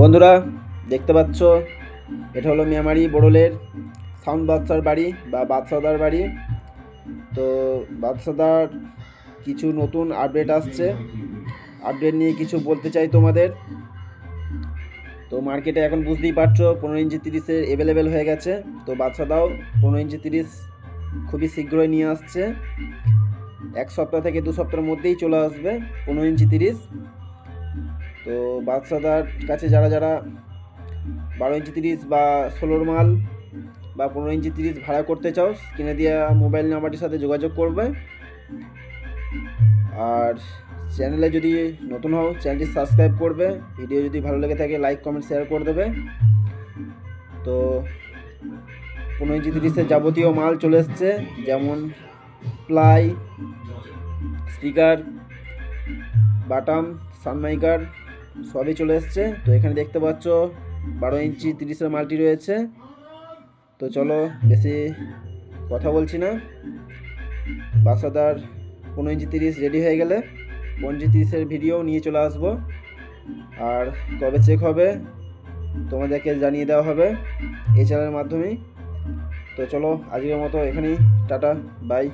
বন্ধুরা, দেখতে পাচ্ছ? এটা হলো মিয়ামারি বড়লের সাউন্ড বাদশার বাড়ি বা বাদশাদার বাড়ি। তো বাদশাদার কিছু নতুন আপডেট আসছে। আপডেট নিয়ে কিছু বলতে চাই তোমাদের। তো মার্কেটে এখন বুঝতেই পারছ, পনেরো ইঞ্চি তিরিশের অ্যাভেলেবেল হয়ে গেছে। তো বাদশাদাও পনেরো ইঞ্চি তিরিশ খুবই শীঘ্রই নিয়ে আসছে। এক সপ্তাহ থেকে দু সপ্তাহের মধ্যেই চলে আসবে পনেরো ইঞ্চি তিরিশ। তো বাদশাদার কাছে যারা যারা বারো ইঞ্চি তিরিশ বা ষোলোর মাল বা পনেরো ইঞ্চি তিরিশ ভাড়া করতে চাও কিনে দেওয়া মোবাইল নাম্বারটির সাথে যোগাযোগ করবে। আর চ্যানেলে যদি নতুন হও, চ্যানেলটি সাবস্ক্রাইব করবে। ভিডিও যদি ভালো লেগে থাকে, লাইক, কমেন্ট, শেয়ার করে দেবে। তো পনেরো ইঞ্চি তিরিশের যাবতীয় মাল চলে এসছে, যেমন প্লাই, স্পিকার, বাটাম, সানমাইকার সবই চলে এসছে। তো এখানে দেখতে পাচ্ছ, বারো ইঞ্চি তিরিশের মালটি রয়েছে। তো চলো বেশি কথা বলছি না। বাসাদার পনেরো ইঞ্চি তিরিশ রেডি হয়ে গেলে পনেরো ইঞ্চি তিরিশের ভিডিও নিয়ে চলে আসব। আর কবে চেক হবে, তোমাদেরকে জানিয়ে দেওয়া হবে এই চ্যানেলের মাধ্যমেই। তো চলো আজকের মতো এখানেই, টাটা বাই